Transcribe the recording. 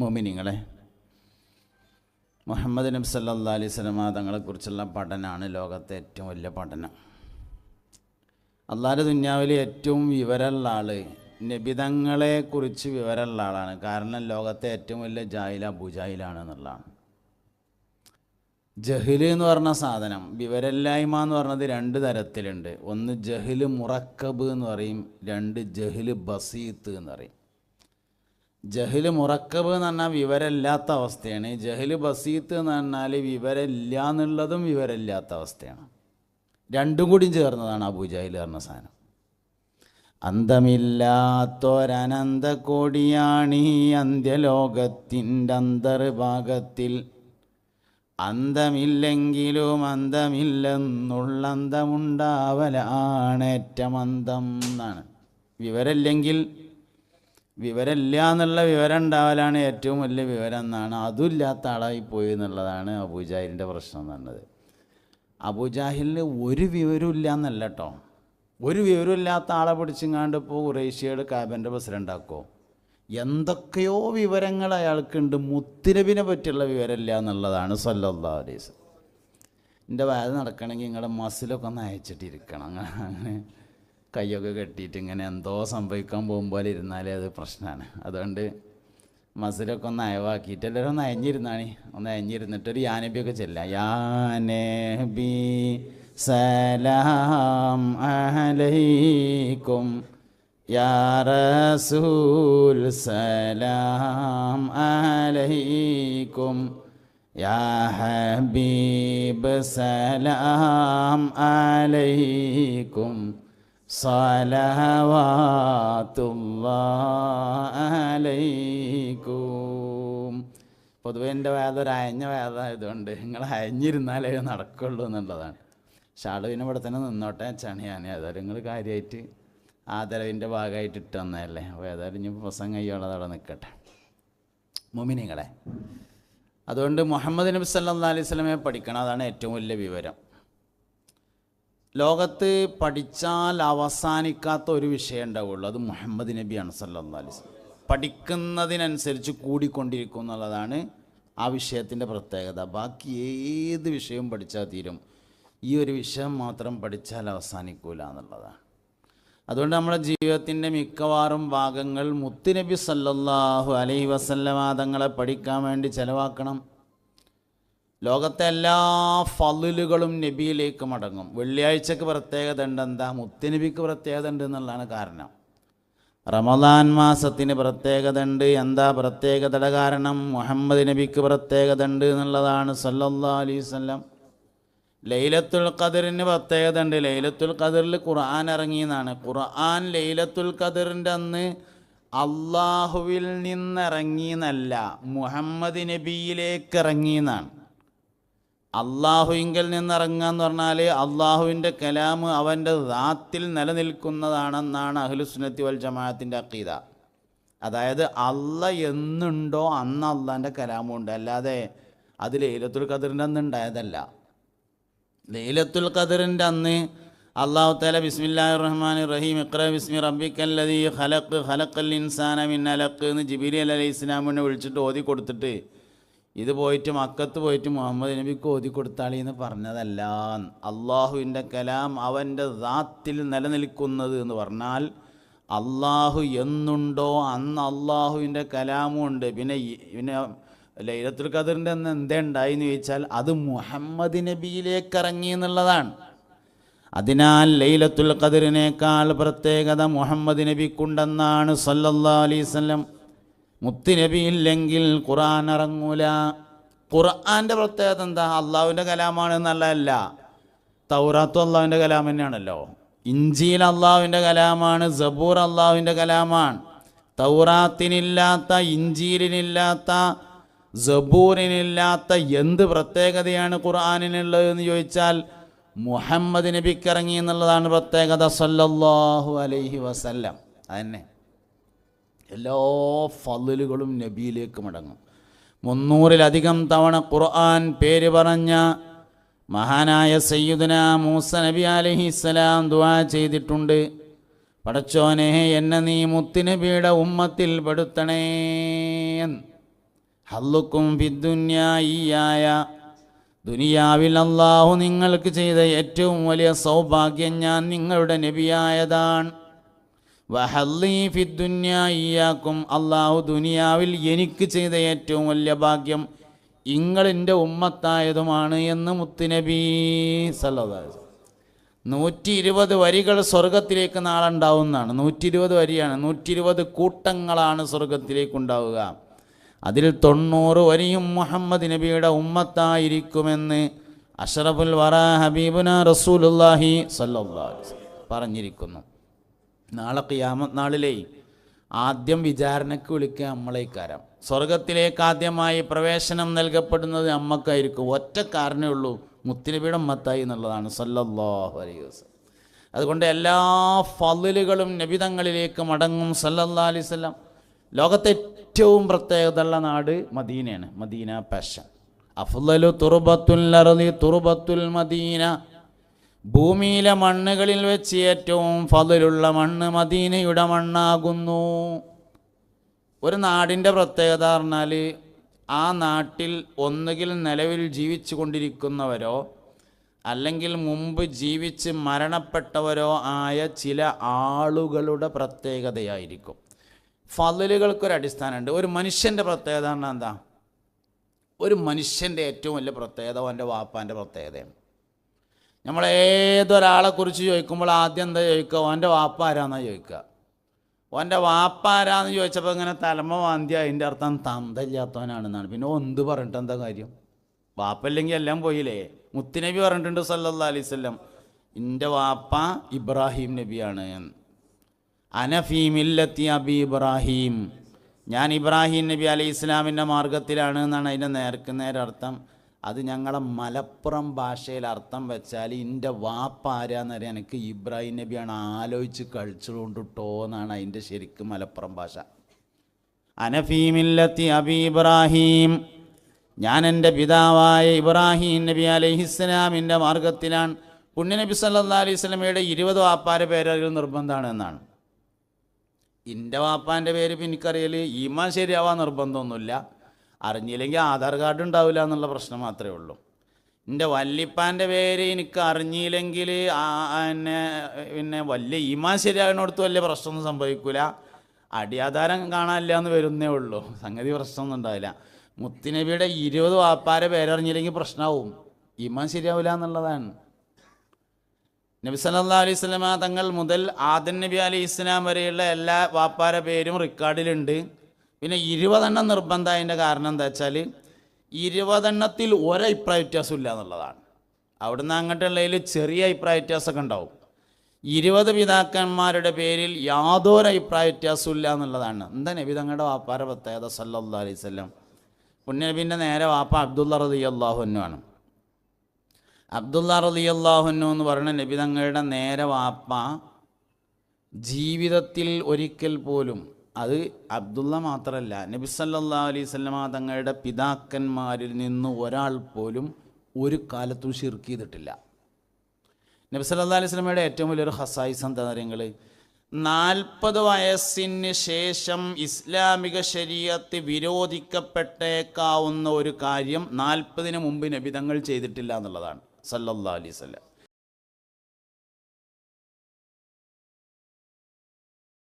മോമിനിങ്ങളെ മുഹമ്മദ് നബി സല്ലാ അലൈഹി തങ്ങളെക്കുറിച്ചുള്ള പഠനമാണ് ലോകത്തെ ഏറ്റവും വലിയ പഠനം. അള്ളാഹുടെ ദുന്യാവിൽ ഏറ്റവും വിവരമുള്ള ആൾ നബിതങ്ങളെക്കുറിച്ച് വിവരമുള്ള ആളാണ്. കാരണം ലോകത്തെ ഏറ്റവും വലിയ ജാഹില ബുജായിലാണ് എന്നുള്ളതാണ് ജഹിൽ എന്ന് പറഞ്ഞ സാധനം വിവരല്ലായ്മ എന്ന് പറഞ്ഞത് രണ്ട് തരത്തിലുണ്ട്. ഒന്ന് ജഹിൽ മുറക്കബ് എന്ന് പറയും രണ്ട് ജഹിൽ ബസീത്ത് എന്ന് പറയും. ജഹിൽ മുറക്കബ് എന്ന് പറഞ്ഞാൽ വിവരമില്ലാത്ത അവസ്ഥയാണ്. ജഹിൽ ബസീത്ത് എന്ന് പറഞ്ഞാൽ വിവരമില്ല എന്നുള്ളതും വിവരമില്ലാത്ത അവസ്ഥയാണ്. രണ്ടും കൂടി ചേർന്നതാണ് അബുജാഹിൽ പറഞ്ഞ സാധനം. അന്തമില്ലാത്തൊരനന്ത കോടിയാണീ അന്ത്യലോകത്തിന്റെ അന്തർഭാഗത്തിൽ അന്തമില്ലെങ്കിലും അന്തമില്ലെന്നുള്ള അന്തമുണ്ടാവലാണേറ്റം ഏറ്റമന്തം എന്നാണ്. വിവരമില്ലെങ്കിൽ വിവരമില്ല എന്നുള്ള വിവരം ഉണ്ടാവലാണ് ഏറ്റവും വലിയ വിവരം എന്നാണ്. അതുമില്ലാത്ത ആളായി പോയി എന്നുള്ളതാണ് അബൂജാഹിലിന്റെ പ്രശ്നം എന്ന് പറഞ്ഞത്. അബൂജാഹിലിന് ഒരു വിവരവും ഇല്ല എന്നല്ല കേട്ടോ ഒരു വിവരമില്ലാത്ത ആളെ പിടിച്ചിങ്ങാണ്ട് ഇപ്പോൾ കുറേഷ്യയുടെ കാബന്റെ പ്രസിഡന്റാക്കോ എന്തൊക്കെയോ വിവരങ്ങൾ അയാൾക്കുണ്ട്. മുത്തിനബിനെ പറ്റിയുള്ള വിവരമില്ല എന്നുള്ളതാണ് സല്ലല്ലാ അലൈസ് എന്റെ വയത് നടക്കണമെങ്കിൽ നിങ്ങളുടെ മസിലൊക്കെ ഒന്ന് അയച്ചിട്ടിരിക്കണം. അങ്ങനെ. കൈയൊക്കെ കെട്ടിയിട്ട് ഇങ്ങനെ എന്തോ സംഭവിക്കാൻ പോകുമ്പോൾ ഇരുന്നാലേ അത് പ്രശ്നമാണ്. അതുകൊണ്ട് മസിലൊക്കെ ഒന്ന് അയവാക്കിയിട്ട് എല്ലാവരും ഒന്ന് അയഞ്ഞിരുന്നാണി. ഒന്ന് അയഞ്ഞിരുന്നിട്ട് ഒരു യാനബിയൊക്കെ ചെല്ലാം യാനബി സലാം അലൈക്കും. യാറസൂൽ സലാം അലൈക്കും. യാ ഹബീബ് സലാം അലൈക്കും. സലവാത്തുല്ലാലൈക്കും പൊതുവെ എന്റെ വേദ ഒരു അയഞ്ഞ വേദമായതുകൊണ്ട് നിങ്ങൾ അയഞ്ഞിരുന്നാലേ നടക്കുള്ളൂ എന്നുള്ളതാണ്. ഷാളുവിനെ ഇവിടെ തന്നെ നിന്നോട്ടെ വെച്ചാണ് ഞാൻ. ഏതായാലും നിങ്ങൾ കാര്യമായിട്ട് ആദരവിന്റെ ഭാഗമായിട്ട് ഇട്ട് തന്നതല്ലേ. അപ്പോൾ ഏതായാലും ഇനി പ്രസംഗം കഴിയുള്ളത് അവിടെ നിൽക്കട്ടെ. മുമിനിങ്ങളെ അതുകൊണ്ട് മുഹമ്മദ് നബി സല്ലാ അലൈഹി സ്വലമെ പഠിക്കണം. അതാണ് ഏറ്റവും വലിയ വിവരം. ലോകത്ത് പഠിച്ചാൽ അവസാനിക്കാത്ത ഒരു വിഷയം ഉണ്ടാവുള്ളൂ. അത് മുഹമ്മദ് നബിയാണ് സല്ലാ അലൈഹി സ്വലം പഠിക്കുന്നതിനനുസരിച്ച് കൂടിക്കൊണ്ടിരിക്കും എന്നുള്ളതാണ് ആ വിഷയത്തിന്റെ പ്രത്യേകത. ബാക്കി ഏത് വിഷയവും പഠിച്ചാൽ തീരും ഈ ഒരു വിഷയം മാത്രം പഠിച്ചാൽ അവസാനിക്കൂല എന്നുള്ളതാണ്. അതുകൊണ്ട് നമ്മുടെ ജീവിതത്തിന്റെ മിക്കവാറും ഭാഗങ്ങൾ മുത്തുനബി സല്ലല്ലാഹു അലൈഹി വസല്ലമാതങ്ങളെ പഠിക്കാൻ വേണ്ടി ചെലവാക്കണം. ലോകത്തെ എല്ലാ ഫലുകളും നബിയിലേക്ക് മടങ്ങും. വെള്ളിയാഴ്ചക്ക് പ്രത്യേകത ഉണ്ട് എന്താ മുത്തനബിക്ക് പ്രത്യേകത ഉണ്ട് എന്നുള്ളതാണ് കാരണം. റമദാൻ മാസത്തിന് പ്രത്യേകത ഉണ്ട്. എന്താ പ്രത്യേകതയുടെ കാരണം? മുഹമ്മദ് നബിക്ക് പ്രത്യേകത ഉണ്ട് എന്നുള്ളതാണ്. സല്ലല്ലാ അലൈഹി വസല്ലം. ലൈലത്തുൽ ഖദറിന് പ്രത്യേകത ഉണ്ട്. ലൈലത്തുൽ ഖദറിൽ ഖുർആൻ ഇറങ്ങിയെന്നാണ് ഖുർആൻ ലൈലത്തുൽ ഖദറിന്റെ അന്ന് അള്ളാഹുവിൽ നിന്നിറങ്ങിയെന്നല്ല മുഹമ്മദ് നബിയിലേക്ക് ഇറങ്ങിയെന്നാണ് അള്ളാഹുവിങ്കിൽ നിന്നിറങ്ങുക എന്ന് പറഞ്ഞാൽ അള്ളാഹുവിന്റെ കലാം അവന്റെ ദാത്തിൽ നിലനിൽക്കുന്നതാണെന്നാണ് അഹ്ലുസ്നത്തി വൽ ജമാഅത്തിന്റെ അക്കീത അതായത് അല്ല എന്നുണ്ടോ അന്ന് അള്ളാന്റെ കലാമുണ്ട്. അല്ലാതെ അത് ലൈലത്തുൽ ഖദറിന്റെ അന്ന് ഉണ്ടായതല്ല. ലൈലത്തുൽ ഖദറിന്റെ അന്ന് അള്ളാഹു തല ബിസ്മില്ലാഹി റഹ്മാൻ റഹീം ഇക്ര ബിസ്മി റബ്ബിക്കല്ലദീ ഹലക്ക് ഖലഖൽ ഇൻസാന അലഖ് എന്ന് ജിബിരി അലൈഹി ഇസ്ലാമിനെ വിളിച്ചിട്ട് ഓതി കൊടുത്തിട്ട് ഇത് പോയിട്ട് മക്കത്ത് പോയിട്ട് മുഹമ്മദ് നബിക്ക് ഓതി കൊടുത്താളി എന്ന് പറഞ്ഞതല്ല. അള്ളാഹുവിന്റെ കലാം അവന്റെ ദാത്തിൽ നിലനിൽക്കുന്നത് എന്ന് പറഞ്ഞാൽ അള്ളാഹു എന്നുണ്ടോ അന്ന് അള്ളാഹുവിന്റെ കലാമും ഉണ്ട്. പിന്നെ പിന്നെ ലൈലത്തുൽ ഖദറിന്റെ അന്ന് എന്തേ ഉണ്ടായി എന്ന് ചോദിച്ചാൽ അത് മുഹമ്മദ് നബിയിലേക്ക് ഇറങ്ങി എന്നുള്ളതാണ്. അതിനാൽ ലൈലത്തുൽ ഖദറിനേക്കാൾ പ്രത്യേകത മുഹമ്മദ് നബിക്കുണ്ടെന്നാണ് സല്ലല്ലാ അലൈഹി വസല്ലം മുത്ത് നബി ഇല്ലെങ്കിൽ ഖുർആൻ ഇറങ്ങൂല. ഖുർആന്റെ പ്രത്യേകത എന്താ? അള്ളാഹുവിന്റെ കലാമാണ് എന്നുള്ളതല്ല തൗറാത്തു അള്ളാഹുവിന്റെ കലാം തന്നെയാണല്ലോ. ഇഞ്ചിയിൽ അള്ളാഹുവിന്റെ കലാമാണ് സബൂർ അള്ളാഹുവിന്റെ കലാമാണ്. തൗറാത്തിനില്ലാത്ത ഇഞ്ചിയിലിനില്ലാത്ത സബൂറിനില്ലാത്ത എന്ത് പ്രത്യേകതയാണ് ഖുർആാനിനുള്ളത് എന്ന് ചോദിച്ചാൽ മുഹമ്മദ് നബിക്കിറങ്ങി എന്നുള്ളതാണ് പ്രത്യേകത. സല്ലല്ലാഹു അലൈഹി വസല്ലം. അതന്നെ. എല്ലാ ഫലലുകളും നബിയിലേക്ക് മടങ്ങും. മുന്നൂറിലധികം തവണ ഖുർആൻ പേര് പറഞ്ഞ മഹാനായ സയ്യുദന മൂസ നബി അലഹിസ്സലാം ദുആ ചെയ്തിട്ടുണ്ട്. പടച്ചോനെ എന്നെ നീ മുത്തുനബിയുടെ ഉമ്മത്തിൽ പെടുത്തണേ ഹല്ലുക്കും ഫിദ്ദുന്യായിയായ ദുനിയാവിൽ അള്ളാഹു നിങ്ങൾക്ക് ചെയ്ത ഏറ്റവും വലിയ സൗഭാഗ്യം ഞാൻ നിങ്ങളുടെ നബിയായതാണ്. വഹല്ലി ഫിദ്ദുന്യായിയാക്കും അള്ളാഹു ദുനിയാവിൽ എനിക്ക് ചെയ്ത ഏറ്റവും വലിയ ഭാഗ്യം ഇങ്ങളെന്റെ ഉമ്മത്തായതുമാണ് എന്ന് മുത്തുനബി സല്ലല്ലാഹു നൂറ്റി ഇരുപത് വരികൾ സ്വർഗത്തിലേക്ക് നാളെ ഉണ്ടാവുന്നതാണ് നൂറ്റി ഇരുപത് വരിയാണ്. നൂറ്റി ഇരുപത് കൂട്ടങ്ങളാണ് സ്വർഗത്തിലേക്ക് ഉണ്ടാവുക അതിൽ തൊണ്ണൂറ് വരിയും മുഹമ്മദ് നബിയുടെ ഉമ്മത്തായിരിക്കുമെന്ന് അഷറഫുൽ വറ ഹബീബുന റസൂലുല്ലാഹി വസല്ലം പറഞ്ഞിരിക്കുന്നു. നാളെ ഖിയാമത്ത് നാളിലേ ആദ്യം വിചാരണയ്ക്ക് വിളിക്കുക നമ്മളേക്കാരം സ്വർഗത്തിലേക്ക് ആദ്യമായി പ്രവേശനം നൽകപ്പെടുന്നത് അമ്മക്കായിരിക്കും. ഒറ്റ കാരണേ ഉള്ളൂ. മുത്തിനബിയുടെ മത്തായി എന്നുള്ളതാണ്. സല്ലല്ലാഹു അലൈഹി വസല്ലം. അതുകൊണ്ട് എല്ലാ ഫലിലുകളും നബിതങ്ങളിലേക്ക് മടങ്ങും. സല്ലല്ലാ അലൈഹി വസല്ലം. ലോകത്തെ ഏറ്റവും പ്രത്യേകതയുള്ള നാട് മദീനയാണ്. മദീന പാഷൻ അഫ്ലലു തുറുബത്തുൽ അർളി തുറുബത്തുൽ മദീന. ഭൂമിയിലെ മണ്ണുകളിൽ വെച്ച് ഏറ്റവും ഫതിലുള്ള മണ്ണ് മദീനയുടെ മണ്ണാകുന്നു. ഒരു നാടിന്റെ പ്രത്യേകത പറഞ്ഞാൽ ആ നാട്ടിൽ ഒന്നുകിൽ നിലവിൽ ജീവിച്ചു കൊണ്ടിരിക്കുന്നവരോ അല്ലെങ്കിൽ മുമ്പ് ജീവിച്ച് മരണപ്പെട്ടവരോ ആയ ചില ആളുകളുടെ പ്രത്യേകതയായിരിക്കും. ഫതിലുകൾക്കൊരു അടിസ്ഥാനമുണ്ട്. ഒരു മനുഷ്യന്റെ പ്രത്യേകത എന്താ? ഒരു മനുഷ്യന്റെ ഏറ്റവും വലിയ പ്രത്യേകത അവന്റെ വാപ്പാന്റെ പ്രത്യേകതയാണ്. നമ്മൾ ഏതൊരാളെ കുറിച്ച് ചോദിക്കുമ്പോൾ ആദ്യം എന്താ ചോദിക്കുക? ഓന്റെ വാപ്പ ആരാന്നാണ് ചോദിക്കുക. ഓന്റെ വാപ്പ ആരാന്ന് ചോദിച്ചപ്പോൾ ഇങ്ങനെ തലമ വാന്തി അതിന്റെ അർത്ഥം തന്തല്ലാത്തവനാണെന്നാണ് പിന്നെ ഒന്ന് പറഞ്ഞിട്ട് എന്താ കാര്യം? വാപ്പല്ലെങ്കിൽ എല്ലാം പോയില്ലേ? മുത്തുനബി പറഞ്ഞിട്ടുണ്ട് സല്ലല്ലാ അലൈഹി വസല്ലം എന്റെ വാപ്പ ഇബ്രാഹിം നബിയാണ്. അനഫീമില്ലത്തി അനഫി മില്ലത്തി അബി ഇബ്രാഹിം. ഞാൻ ഇബ്രാഹിം നബി അലൈഹി ഇസ്ലാമിന്റെ മാർഗത്തിലാണ് എന്നാണ് അതിന്റെ നേർക്ക് നേരെ അർത്ഥം അത് ഞങ്ങളെ മലപ്പുറം ഭാഷയിൽ അർത്ഥം വെച്ചാൽ എന്റെ വാപ്പ ആരാന്നറിയാൻ എനിക്ക് ഇബ്രാഹിം നബിയാണ് ആലോചിച്ച് കഴിച്ചുകൊണ്ടിട്ടോ എന്നാണ് അതിന്റെ ശരിക്കും മലപ്പുറം ഭാഷ. അനഫീമില്ലത്തി അബി ഇബ്രാഹിം. ഞാൻ എന്റെ പിതാവായ ഇബ്രാഹിം നബി അലഹിസ്ലാമിന്റെ മാർഗത്തിലാണ് പുണ്യനബി സല്ലാ അലൈഹി സ്വലമയുടെ ഇരുപത് വാപ്പാരെ പേരറിയൽ നിർബന്ധമാണ് എന്നാണ്. എന്റെ വാപ്പാന്റെ പേര് എനിക്കറിയൽ ഈമാൻ ശരിയാവാൻ നിർബന്ധമൊന്നുമില്ല. അറിഞ്ഞില്ലെങ്കിൽ ആധാർ കാർഡ് ഉണ്ടാവില്ല എന്നുള്ള പ്രശ്നം മാത്രമേ ഉള്ളൂ. എന്റെ വല്ലിപ്പാന്റെ പേര് എനിക്ക് അറിഞ്ഞില്ലെങ്കിൽ എന്നെ പിന്നെ വലിയ ഈമാൻ ശരിയാകുന്നിടത്ത് വലിയ പ്രശ്നമൊന്നും സംഭവിക്കില്ല അടിയാധാരം കാണാനില്ല എന്ന് വരുന്നേ ഉള്ളൂ. സംഗതി പ്രശ്നമൊന്നും ഉണ്ടാവില്ല. മുത്തുനബിയുടെ ഇരുപത് വാപ്പാരെ പേരറിഞ്ഞില്ലെങ്കിൽ പ്രശ്നമാവും. ഈമാൻ ശരിയാവില്ല എന്നുള്ളതാണ്. നബി സല്ലാ അലൈഹി സ്വലമ തങ്ങൾ മുതൽ ആദൻ നബി അലി ഇസ്ലാം വരെയുള്ള എല്ലാ വാപ്പാര പേരും റെക്കോർഡിലുണ്ട് പിന്നെ ഇരുപതെണ്ണം നിർബന്ധമായതിന്റെ കാരണം എന്താ വെച്ചാൽ ഇരുപതെണ്ണത്തിൽ ഒരഭിപ്രായ വ്യത്യാസം ഇല്ല എന്നുള്ളതാണ്. അവിടുന്ന് അങ്ങോട്ടുള്ളതിൽ ചെറിയ അഭിപ്രായ വ്യത്യാസമൊക്കെ ഉണ്ടാവും. ഇരുപത് പിതാക്കന്മാരുടെ പേരിൽ യാതൊരു അഭിപ്രായ വ്യത്യാസവും ഇല്ല എന്നുള്ളതാണ്. എന്താ നബി തങ്ങളുടെ പ്രത്യേകത? സല്ലാ അലൈവല്ലം പുണ്യനബിന്റെ നേരെ വാപ്പ അബ്ദുള്ള റതി അള്ളാഹുനുമാണ് അബ്ദുള്ള റതി അള്ളാഹുനു എന്ന് പറയുന്ന നബി തങ്ങളുടെ നേരെ വാപ്പ ജീവിതത്തിൽ ഒരിക്കൽ പോലും അത് അബ്ദുള്ള മാത്രമല്ല നബി സല്ലാ അലൈഹി സ്വലമ തങ്ങളുടെ പിതാക്കന്മാരിൽ നിന്ന് ഒരാൾ പോലും ഒരു കാലത്തും ഷിർക്ക് ചെയ്തിട്ടില്ല. നബി സല്ലാ അലൈഹി സ്വലമയുടെ ഏറ്റവും വലിയൊരു ഹസായിസ് എന്താ കാര്യങ്ങൾ നാൽപ്പത് വയസ്സിന് ശേഷം ഇസ്ലാമിക ശരീരത്ത് വിരോധിക്കപ്പെട്ടേക്കാവുന്ന ഒരു കാര്യം നാൽപ്പതിന് മുമ്പ് നബിതങ്ങൾ ചെയ്തിട്ടില്ല എന്നുള്ളതാണ്. സല്ലല്ലാ അലൈഹി സ്വലം